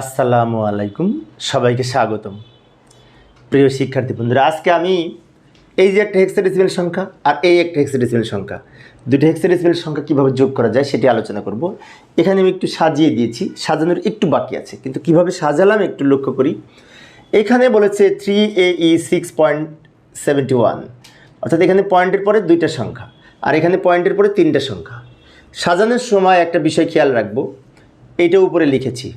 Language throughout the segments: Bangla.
আসসালামু আলাইকুম, সবাইকে স্বাগতম। প্রিয় শিক্ষার্থী বন্ধুরা, আজকে আমি এই যে একটা হেক্সাডেসিমেল সংখ্যা আর এই একটা হেক্সাডেসিমেল সংখ্যা দুটো হেক্সাডেসিমেল সংখ্যা কীভাবে যোগ করা যায় সেটি আলোচনা করব। এখানে আমি একটু সাজিয়ে দিয়েছি, সাজানোর একটু বাকি আছে, কিন্তু কীভাবে সাজালাম একটু লক্ষ্য করি। এখানে বলেছে three A E six point seventy one অর্থাৎ এখানে পয়েন্টের পরে দুইটা সংখ্যা, আর এখানে পয়েন্টের পরে তিনটা সংখ্যা। সাজানোর সময় একটা বিষয় খেয়াল রাখব এইটা উপরে লিখেছি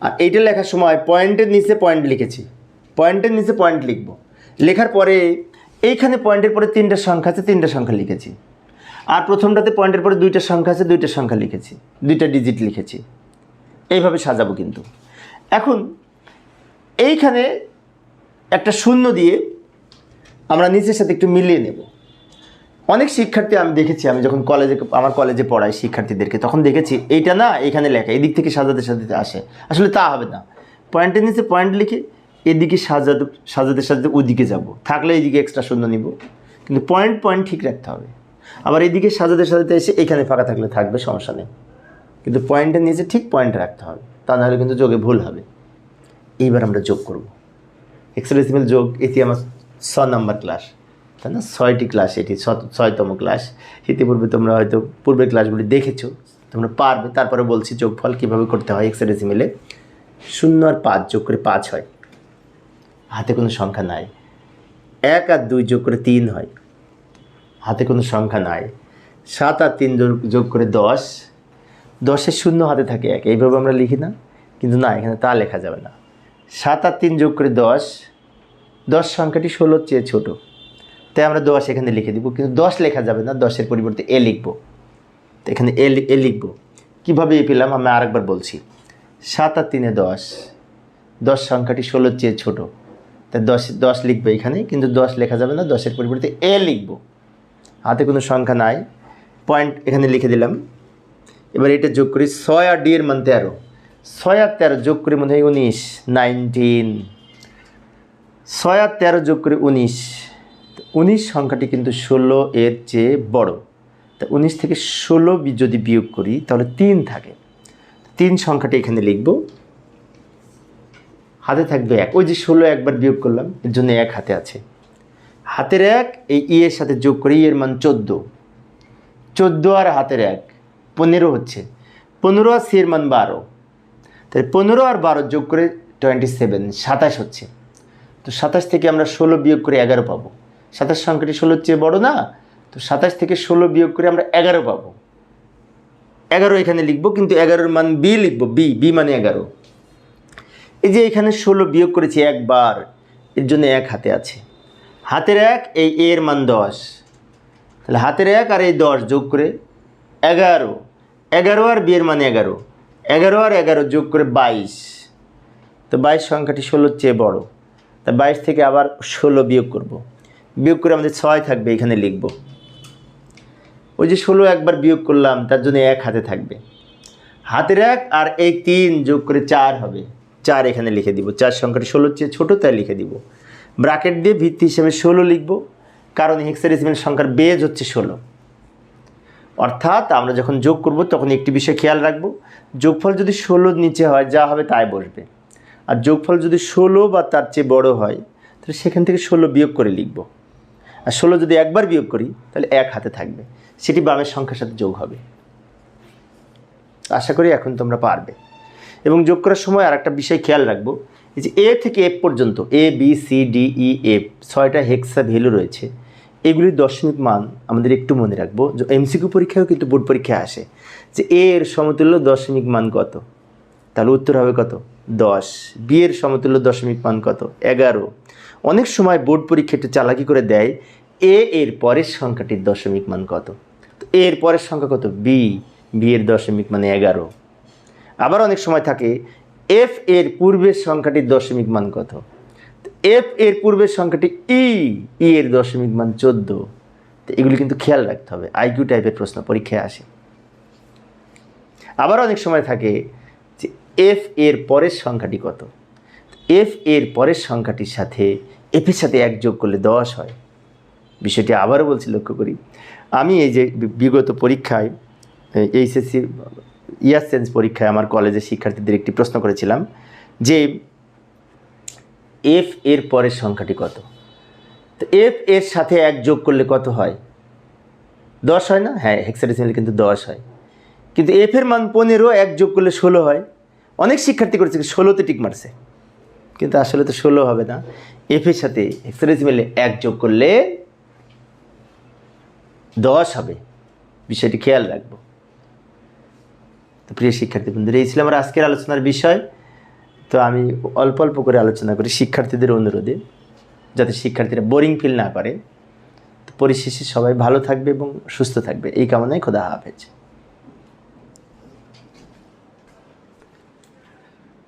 আর এইটা লেখার সময় পয়েন্টের নিচে পয়েন্ট লিখেছি। পয়েন্টের নিচে পয়েন্ট লিখব। লেখার পরে এইখানে পয়েন্টের পরে তিনটা সংখ্যা আছে, তিনটা সংখ্যা লিখেছি। আর প্রথমটাতে পয়েন্টের পরে দুইটা সংখ্যা আছে, দুইটা সংখ্যা লিখেছি। দুইটা ডিজিট লিখেছি। এইভাবে সাজাবো কিন্তু। এখন এইখানে একটা শূন্য দিয়ে আমরা নিচের সাথে একটু মিলিয়ে নেব। অনেক শিক্ষার্থী আমি দেখেছি, আমি যখন কলেজে আমার কলেজে পড়াই শিক্ষার্থীদেরকে, তখন দেখেছি এইটা না এখানে লেখা, এদিক থেকে সাজাতে সাজাতে আসে। আসলে তা হবে না। পয়েন্টের নিচে পয়েন্ট লিখে এদিকে সাজাতে সাজাতে সাজাতে ওদিকে যাব। থাকলে এইদিকে এক্সট্রা শূন্য নিব। কিন্তু পয়েন্ট পয়েন্ট ঠিক রাখতে হবে। আবার এদিকে সাজাতে সাজাতে এসে এখানে ফাঁকা থাকলে থাকবে, সমস্যা নেই। কিন্তু পয়েন্টের নিচে ঠিক পয়েন্ট রাখতে হবে। তা নাহলে কিন্তু যোগে ভুল হবে। এইবার আমরা যোগ করব। এক্সরেসিমেল যোগ এটি আমার ছ নম্বর ক্লাস তাই না? ছয়টি ক্লাস এটি ছয়তম ক্লাস ইতিপূর্বে তোমরা হয়তো পূর্বের ক্লাসগুলি দেখেছ। তোমরা পারবে, তারপরে বলছি যোগফল কীভাবে করতে হয় এক্সরেসিমেলে শূন্য আর পাঁচ যোগ করে পাঁচ হয়। হাতে কোনো সংখ্যা নাই। এক আর দুই যোগ করে তিন হয়। হাতে কোনো সংখ্যা নাই। সাত আর তিন যোগ করে দশ। দশের শূন্য হাতে থাকে এক। এইভাবে আমরা লিখি না। কিন্তু না, এখানে তা লেখা যাবে না। সাত আর তিন যোগ করে দশ। দশ সংখ্যাটি ষোলোর চেয়ে ছোট। তাই আমরা দশ এখানে লিখে দিব, কিন্তু দশ লেখা যাবে না, দশের পরিবর্তে এ লিখব। তো এখানে এ এ লিখব। কীভাবে এ পেলাম? আমি আরেকবার বলছি। সাত আর তিনে দশ। দশ সংখ্যাটি ষোলোর চেয়ে ছোট। তাই দশ দশ লিখবে এখানে, কিন্তু দশ লেখা যাবে না, দশের পরিবর্তে এ লিখব। হাতে কোনো সংখ্যা নাই। পয়েন্ট এখানে লিখে দিলাম। এবার এটা যোগ করি ছয় আর ডি এর মান তেরো। ছয় আর তেরো যোগ করে মনে হয় উনিশ, নাইনটিন। ছয় আর তেরো যোগ করে উনিশ। উনিশ সংখ্যাটি কিন্তু ষোলো এর চেয়ে বড়। তা উনিশ থেকে ষোলো যদি বিয়োগ করি, তাহলে তিন থাকে। তিন সংখ্যাটি এখানে লিখব। হাতে থাকবে এক। ওই যে ষোলো একবার বিয়োগ করলাম, এর জন্য এক হাতে আছে। হাতের এক, এই ই এর সাথে যোগ করি, এর মান চোদ্দ। চোদ্দ আর হাতের এক, পনেরো হচ্ছে। পনেরো আর সি এর মান বারো। তাই পনেরো আর বারো যোগ করে টোয়েন্টি সেভেন, সাতাশ হচ্ছে। তো সাতাশ থেকে আমরা ষোলো বিয়োগ করে এগারো পাবো। সাতাশ সংখ্যাটি ষোলোর চেয়ে বড় না? তো সাতাশ থেকে ষোলো বিয়োগ করে আমরা এগারো পাবো। এগারো এখানে লিখব, কিন্তু এগারোর মান বি লিখব। বি বি মানে এগারো। এই যে এখানে ষোলো বিয়োগ করেছি একবার, এর জন্য এক হাতে আছে। হাতের এক, এই এর মান দশ। তাহলে হাতের এক আর এই দশ যোগ করে এগারো। এগারো আর বিয়ের মানে এগারো। এগারো আর এগারো যোগ করে বাইশ। তো বাইশ সংখ্যাটি ষোলোর চেয়ে বড়। তা বাইশ থেকে আবার ষোলো বিয়োগ করব। বিয়োগ করে আমাদের ছয় থাকবে, এখানে লিখব। ওই যে ষোলো একবার বিয়োগ করলাম, তার জন্য এক হাতে থাকবে। হাতের এক আর এই তিন যোগ করে চার হবে। চার এখানে লিখে দিব। চার সংখ্যাটি ষোলোর চেয়ে ছোটো, তাই লিখে দিব। ব্রাকেট দিয়ে ভিত্তি হিসেবে ষোলো লিখব, কারণ হেক্সাডেসিমেল সংখ্যার বেজ হচ্ছে ষোলো। অর্থাৎ আমরা যখন যোগ করব, তখন একটি বিষয় খেয়াল রাখব। যোগফল যদি ষোলোর নিচে হয়, যা হবে তাই বসবে। আর যোগফল যদি ষোলো বা তার চেয়ে বড় হয়, তাহলে সেখান থেকে ষোলো বিয়োগ করে লিখব। আর ষোলো যদি একবার বিয়োগ করি, তাহলে এক হাতে থাকবে। সেটি বামের সংখ্যার সাথে যোগ হবে। আশা করি এখন তোমরা পারবে। এবং যোগ করার সময় আর একটা বিষয় খেয়াল রাখব, এই যে এ থেকে এফ পর্যন্ত, A, B, C, D, E, F, ছয়টা হেক্সা ভ্যালু রয়েছে। এগুলির দশমিক মান আমাদের একটু মনে রাখব, যে এমসিকিউ পরীক্ষায়ও কিন্তু বোর্ড পরীক্ষায় আসে, যে এ এর সমতুল্য দশমিক মান কত? তাহলে উত্তর হবে কত? দশ। বিয়ের সমতুল্য দশমিক মান কত? এগারো। অনেক সময় বোর্ড পরীক্ষা একটু চালাকি করে দেয়, এ এর পরের সংখ্যাটির দশমিক মান কত? এ এর পরের সংখ্যা কত? বি। বি এর দশমিক মানে এগারো। আবার অনেক সময় থাকে, এফ এর পূর্বের সংখ্যাটির দশমিক মান কত? এফ এর পূর্বের সংখ্যাটি ই ই এর দশমিক মান চোদ্দ। তো এগুলি কিন্তু খেয়াল রাখতে হবে। আইকিউ টাইপের প্রশ্ন পরীক্ষায় আসে। আবার অনেক সময় থাকে এফ এর পরের সংখ্যাটি কত? এফ এর পরের সংখ্যাটির সাথে এফের সাথে এক যোগ করলে দশ হয়। বিষয়টি আবারও বলছি লক্ষ্য করি। আমি এই যে বিগত পরীক্ষায় এইচএসসি, ইয়ার সেন্স পরীক্ষায় আমার কলেজের শিক্ষার্থীদের একটি প্রশ্ন করেছিলাম যে এফ এর পরের সংখ্যাটি কত? তো এফ এর সাথে এক যোগ করলে কত হয়? দশ হয় না? হ্যাঁ হেক্সাডেসিমেল কিন্তু দশ হয়। কিন্তু এফ এর মান পনেরো, এক যোগ করলে ষোলো হয়। অনেক শিক্ষার্থী করেছে ষোলোতে টিক মারছে। কিন্তু আসলে তো ষোলো হবে না। এফ এর সাথে হেক্সাডেসিমেলে এক যোগ করলে দশ হবে। বিষয়টি খেয়াল রাখব। তো প্রিয় শিক্ষার্থী বন্ধুরা, এই ছিল আমার আজকের আলোচনার বিষয়। তো আমি অল্প অল্প করে আলোচনা করি শিক্ষার্থীদের অনুরোধে, যাতে শিক্ষার্থীরা বোরিং ফিল না করে। তো পরিশেষে সবাই ভালো থাকবে এবং সুস্থ থাকবে। এই কামনায় খোদা হাফেজ।